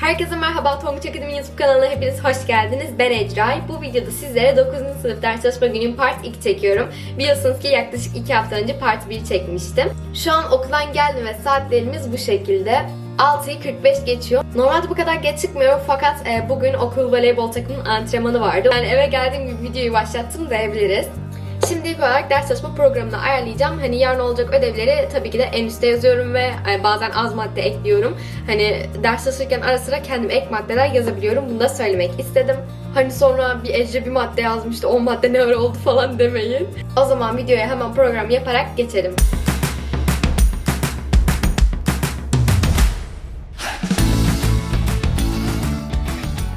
Herkese merhaba, Tonguç Akademi YouTube kanalına hepiniz hoş geldiniz. Ben Ecray. Bu videoda sizlere 9. sınıf ders çalışma günüm part 2 çekiyorum. Biliyorsunuz ki yaklaşık 2 hafta önce part 1 çekmiştim. Şu an okuldan geldim ve saatlerimiz bu şekilde. 6'yı 45 geçiyor. Normalde bu kadar geç çıkmıyorum fakat e, bugün okul voleybol takımının antrenmanı vardı. Yani eve geldiğim gibi videoyu başlattım diyebiliriz. Şimdilik olarak ders çalışma programını ayarlayacağım. Hani yarın olacak ödevleri tabii ki de en üstte yazıyorum ve e, bazen az madde ekliyorum. Hani ders çalışırken ara sıra kendim ek maddeler yazabiliyorum. Bunu da söylemek istedim. Hani sonra bir Ece bir madde yazmıştı, o madde ne oldu falan demeyin. O zaman videoya hemen program yaparak geçelim.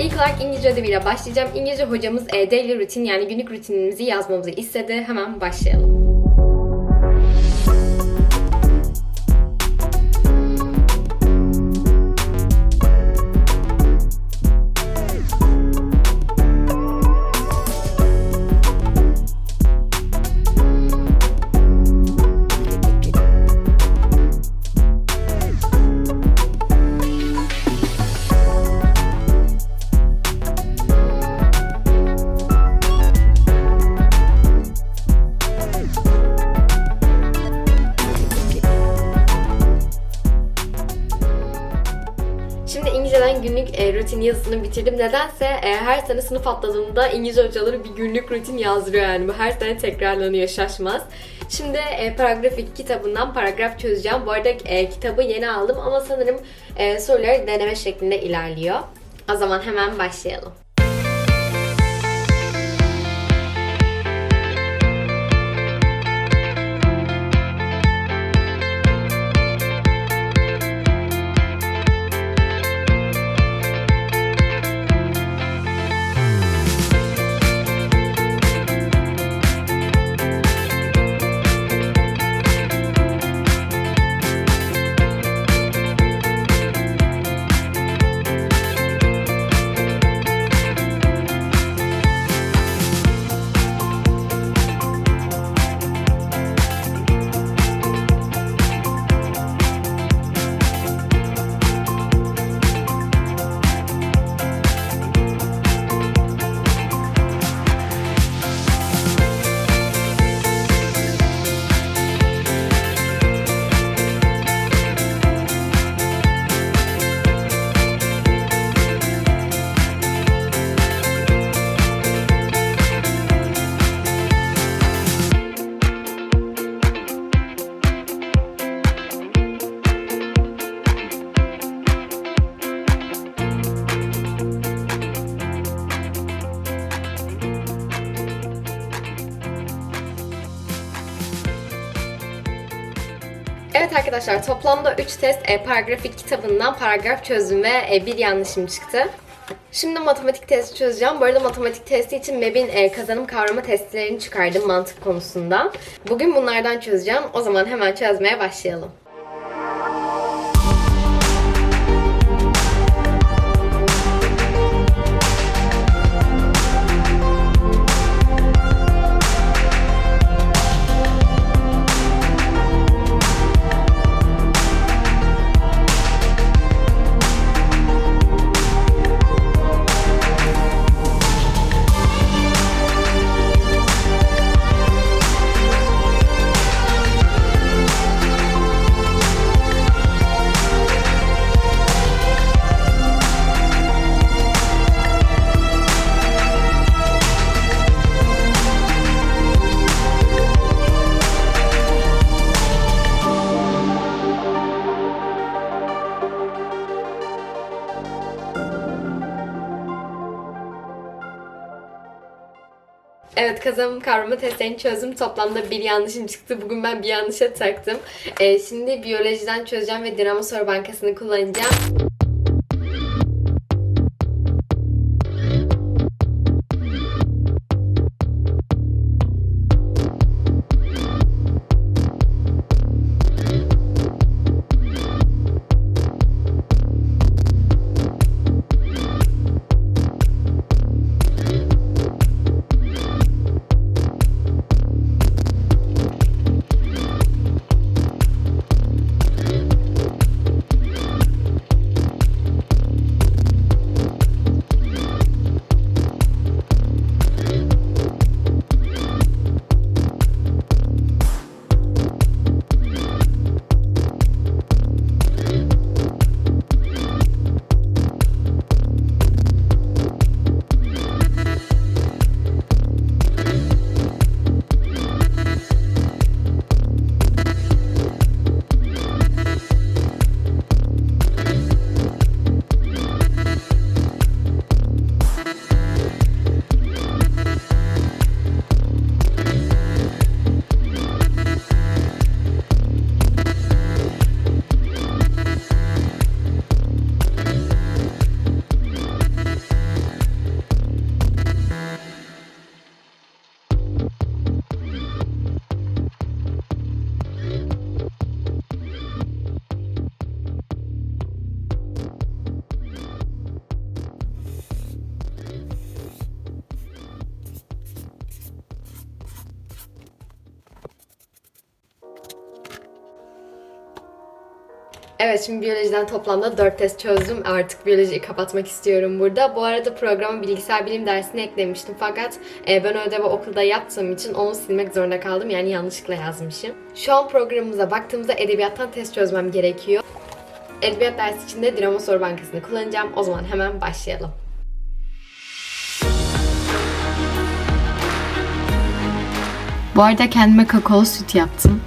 İlk olarak İngilizce ödeviyle başlayacağım. İngilizce hocamız e, daily rutin yani günlük rutinimizi yazmamızı istedi. Hemen başlayalım. İngilizceden günlük e, rutin yazısını bitirdim. Nedense e, her sene sınıf atladığımda İngilizce hocaları bir günlük rutin yazdırıyor yani. Bu her sene tekrarlanıyor şaşmaz. Şimdi e, paragraf 2 kitabından paragraf çözeceğim. Bu arada e, kitabı yeni aldım ama sanırım e, soruları deneme şeklinde ilerliyor. O zaman hemen başlayalım. Arkadaşlar toplamda 3 test e, paragrafik kitabından paragraf çözdüm ve e, bir yanlışım çıktı. Şimdi matematik testi çözeceğim. Bu arada matematik testi için MEB'in e, kazanım kavrama testlerini çıkardım mantık konusunda. Bugün bunlardan çözeceğim. O zaman hemen çözmeye başlayalım. Evet kazanım kavrama testlerini çözdüm. Toplamda bir yanlışım çıktı. Bugün ben bir yanlışa taktım. Ee, şimdi biyolojiden çözeceğim ve dinamo soru bankasını kullanacağım. Evet şimdi biyolojiden toplamda 4 test çözdüm. Artık biyolojiyi kapatmak istiyorum burada. Bu arada programa bilgisayar bilim dersini eklemiştim. Fakat e, ben ödevi okulda yaptığım için onu silmek zorunda kaldım. Yani yanlışlıkla yazmışım. Şu an programımıza baktığımızda edebiyattan test çözmem gerekiyor. Edebiyat dersi için de Dinamo Soru Bankası'nı kullanacağım. O zaman hemen başlayalım. Bu arada kendime kakaolu süt yaptım.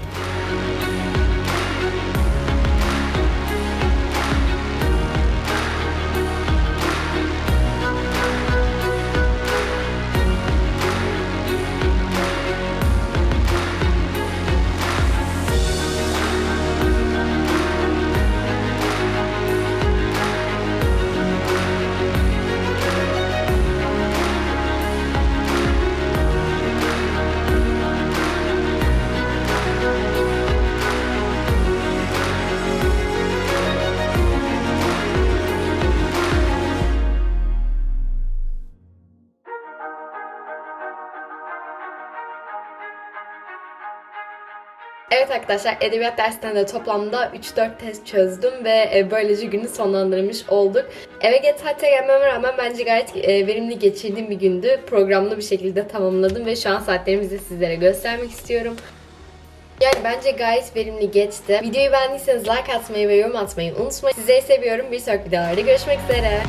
Evet arkadaşlar edebiyat dersinden de toplamda 3-4 test çözdüm ve e, böylece günü sonlandırmış olduk. Eve geç saatte gelmeme rağmen bence gayet e, verimli geçirdiğim bir gündü. Programlı bir şekilde tamamladım ve şu an saatlerimizi sizlere göstermek istiyorum. Yani bence gayet verimli geçti. Videoyu beğendiyseniz like atmayı ve yorum atmayı unutmayın. Sizleri seviyorum. Bir sonraki videolarda görüşmek üzere.